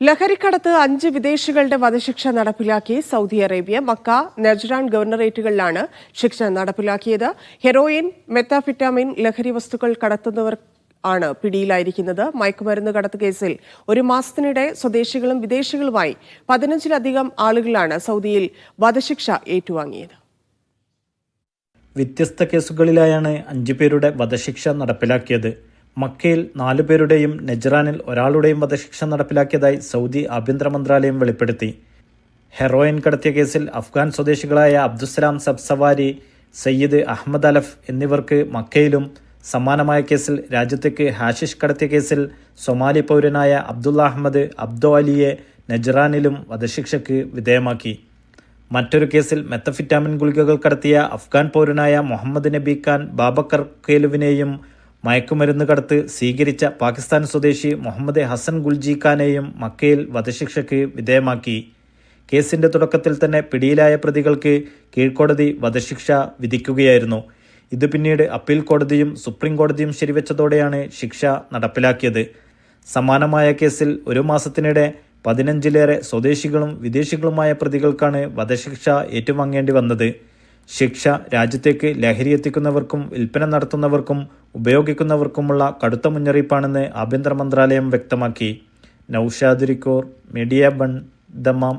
ലഹരിക്കടത്ത് അഞ്ച് വിദേശികളുടെ വധശിക്ഷ നടപ്പിലാക്കി സൗദി അറേബ്യ മക്ക നജ്റാൻ ഗവർണറേറ്റുകളിലാണ് ശിക്ഷ നടപ്പിലാക്കിയത്. ഹെറോയിൻ മെത്താഫിറ്റാമിൻ ലഹരി വസ്തുക്കൾ കടത്തുന്നവർ ആണ് പിടിയിലായിരിക്കുന്നത്. മയക്കുമരുന്ന് കടത്ത് കേസിൽ ഒരു മാസത്തിനിടെ സ്വദേശികളും വിദേശികളുമായി പതിനഞ്ചിലധികം ആളുകളാണ് സൗദിയിൽ വധശിക്ഷ ഏറ്റുവാങ്ങിയത്. വ്യത്യസ്ത കേസുകളിലായാണ് അഞ്ചു പേരുടെ വധശിക്ഷ നടപ്പിലാക്കിയത്. മക്കയിൽ നാലുപേരുടെയും നെജ്റാനിൽ ഒരാളുടെയും വധശിക്ഷ നടപ്പിലാക്കിയതായി സൗദി ആഭ്യന്തര മന്ത്രാലയം വെളിപ്പെടുത്തി. ഹെറോയിൻ കടത്തിയ കേസിൽ അഫ്ഗാൻ സ്വദേശികളായ അബ്ദുസ്സലാം സബ്സവാരി സയ്യിദ് അഹമ്മദ് അലഫ് എന്നിവർക്ക് മക്കയിലും സമാനമായ കേസിൽ രാജ്യത്തേക്ക് ഹാഷിഷ് കടത്തിയ കേസിൽ സൊമാലി പൗരനായ അബ്ദുള്ള അഹമ്മദ് അബ്ദോ അലിയെ നെജ്റാനിലും വധശിക്ഷയ്ക്ക് വിധേയമാക്കി. മറ്റൊരു കേസിൽ മെത്തഫിറ്റാമിൻ ഗുളികകൾ കടത്തിയ അഫ്ഗാൻ പൗരനായ മുഹമ്മദ് നബി ഖാൻ ബാബക്കർ കേലുവിനെയും മയക്കുമരുന്ന് കടത്ത് സ്വീകരിച്ച പാകിസ്ഥാൻ സ്വദേശി മുഹമ്മദ് ഹസൻ ഗുൽജി ഖാനെയും മക്കയിൽ വധശിക്ഷയ്ക്ക് വിധേയമാക്കി. കേസിന്റെ തുടക്കത്തിൽ തന്നെ പിടിയിലായ പ്രതികൾക്ക് കീഴ്ക്കോടതി വധശിക്ഷ വിധിക്കുകയായിരുന്നു. ഇത് പിന്നീട് അപ്പീൽ കോടതിയും സുപ്രീം കോടതിയും ശരിവെച്ചതോടെയാണ് ശിക്ഷ നടപ്പിലാക്കിയത്. സമാനമായ കേസിൽ ഒരു മാസത്തിനിടെ പതിനഞ്ചിലേറെ സ്വദേശികളും വിദേശികളുമായ പ്രതികൾക്കാണ് വധശിക്ഷ ഏറ്റുവാങ്ങേണ്ടി വന്നത്. ശിക്ഷ രാജ്യത്തേക്ക് ലഹരി എത്തിക്കുന്നവർക്കും വിൽപ്പന നടത്തുന്നവർക്കും ഉപയോഗിക്കുന്നവർക്കുമുള്ള കടുത്ത മുന്നറിയിപ്പാണെന്ന് ആഭ്യന്തര മന്ത്രാലയം വ്യക്തമാക്കി. നൌഷാദ് റിക്കോർ മീഡിയ ബൺ ദമാം.